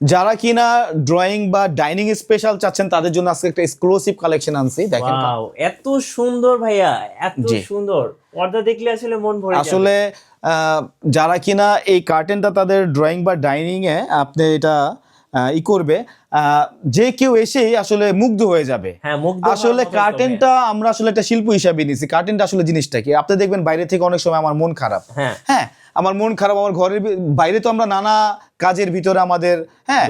যারা কিনা ড্রয়িং বা ডাইনিং স্পেশাল চাচ্ছেন তাদের জন্য আজকে একটা এক্সক্লুসিভ কালেকশন আনছি দেখেন এত সুন্দর ভাইয়া এত সুন্দর। পর্দা দেখলে আসলে মন ভরে আসলে আহ, যারা কিনা এই কার্টেনটা তাদের ড্রয়িং বা ডাইনিং এ আপনি এটা ই করবে। যে কেউ এসেই আসলে মুগ্ধ হয়ে যাবে। হ্যাঁ আসলে কার্টেনটা আমরা আসলে একটা শিল্প হিসাবে নিছি কার্টেনটা আসলে জিনিসটা কি? আপনি দেখবেন বাইরে থেকে অনেক সময় আমার মন খারাপ। হ্যাঁ। হ্যাঁ আমার মন খারাপ আমার ঘরের বাইরে তো আমরা নানা কাজের ভিতরে আমাদের হ্যাঁ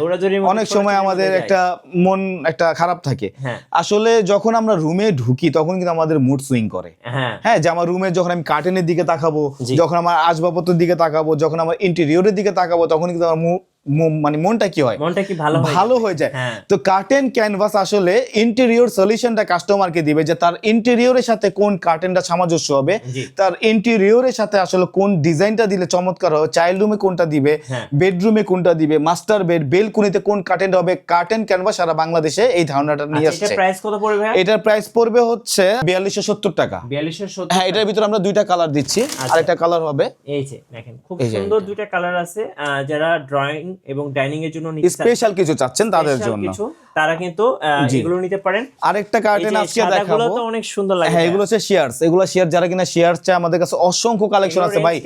অনেক সময় আমাদের একটা মন একটা খারাপ থাকে। হ্যাঁ। আসলে যখন আমরা রুমে ঢুকি তখন কিন্তু আমাদের মুড সুইং করে। হ্যাঁ। হ্যাঁ যে আমার রুমে যখন আমি কার্টেনের দিকে তাকাবো যখন আমার আসবাবপত্রের দিকে তাকাবো যখন আমার ইন্টেরিয়রের দিকে তাকাবো তখন কিন্তু আমার মানে মনটা কি হয়? মনটা কি ভালো ভালো হয়ে যায়। হ্যাঁ। তো কার্টেন ক্যানভাস আসলে ইন্টেরিয়র সলিউশনটা কাস্টমারকে দিবে যে তার ইন্টেরিয়রের সাথে কোন কার্টেনটা সামঞ্জস্য হবে তার ইন্টেরিয়রের সাথে আসলে কোন ডিজাইনটা দিলে চমৎকার হবে চাইল্ড রুমে কোনটা দিবে হ্যাঁ। বেডরুমে কোনটা দিবে মাস্টার বেড বেলকুনিতে কোন কার্টেন হবে কার্টেন ক্যানভাস সারা বাংলাদেশে এই ধারণাটা নিয়ে আচ্ছা, আসছে। প্রাইস কত পড়বে এটার প্রাইস পড়বে হচ্ছে বিয়াল্লিশশো সত্তর টাকা। বিয়াল্লিশশো সত্তর হ্যাঁ এটার ভিতরে আমরা দুইটা কালার দিচ্ছি আচ্ছা। আরেকটা কালার হবে। এই যে দেখেন খুব সুন্দর দুইটা কালার আছে। যারা ড্রয়িং এবং ডাইনিং এর জন্য স্পেশাল কিছু চাচ্ছেন তাদের জন্য। কিছু তারা কিন্তু এগুলো নিতে পারেন। আরেকটা কার্টেন আজকে দেখাবো তো অনেক সুন্দর লাগে হ্যাঁ এগুলো হচ্ছে শেয়ারস এগুলো শেয়ার যারা কিনা শেয়ার চায় আমাদের কাছে অসংখ্য কালেকশন আছে। ভাই?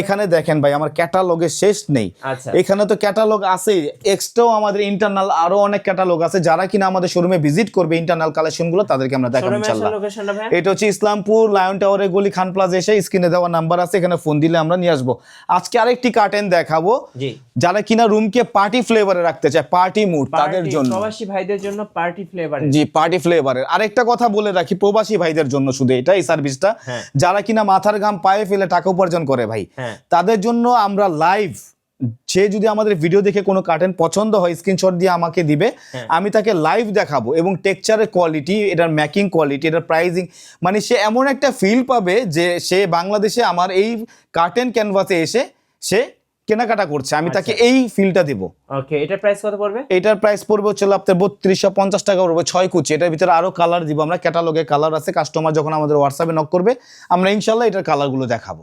এখানে দেখেন ভাই আমার ক্যাটালগে শেষ নেই। আচ্ছা। এখানে তো ক্যাটালগ আছে। এক্সট্রাও আমাদের ইন্টারনাল আরও অনেক ক্যাটালগ আছে। যারা কিনা আমাদের শোরুমে ভিজিট করবে ইন্টারনাল কালেকশনগুলো তাদেরকে আমরা দেখাবো ভাই? এটা হচ্ছে ইসলামপুর লায়ন টাওয়ারের গলি খান প্লাজা এসে স্ক্রিনে দেওয়া নাম্বার আছে। এখানে ফোন দিলে আমরা নিয়ে আসব। আজকে আরেকটি কার্টেন দেখাবো। যারা কিনা রুমকে পার্টি ফ্লেভারে রাখতে চায় পার্টি মুড তাদের জন্য। প্রবাসী ভাইদের জন্য পার্টি ফ্লেভার জি পার্টি ফ্লেভারের আরেকটা কথা বলে রাখি প্রবাসী ভাইদের জন্য শুধু এটা এই সার্ভিসটা হ্যাঁ। যারা কিনা মাথার ঘাম পায়ে ফেলে টাকা উপার্জন করে ভাই হ্যাঁ। তাদের জন্য আমরা লাইভ সে যদি আমাদের ভিডিও দেখে কোনো কার্টেন পছন্দ হয় স্ক্রিনশট দিয়ে আমাকে দিবে হ্যাঁ। আমি তাকে লাইভ দেখাবো এবং টেক্সচারের কোয়ালিটি এটার ম্যাকিং কোয়ালিটি এটার প্রাইজিং মানে সে এমন একটা ফিল পাবে যে সে বাংলাদেশে আমার এই কার্টেন ক্যানভাসে এসে সে কেনাকাটা করছে আমি তাকে আচ্ছা। এই ফিলটা দেবো। ওকে এটা প্রাইস কত পড়বে? এটার প্রাইস পড়বে হচ্ছে আপনার বত্রিশশো পঞ্চাশ টাকা পড়বে ছয় কুচি। এটার ভিতরে আরও কালার দিব আমরা ক্যাটালগে কালার আছে কাস্টমার যখন আমাদের হোয়াটসঅ্যাপে নক করবে আমরা ইনশাল্লাহ এটার কালারগুলো দেখাবো।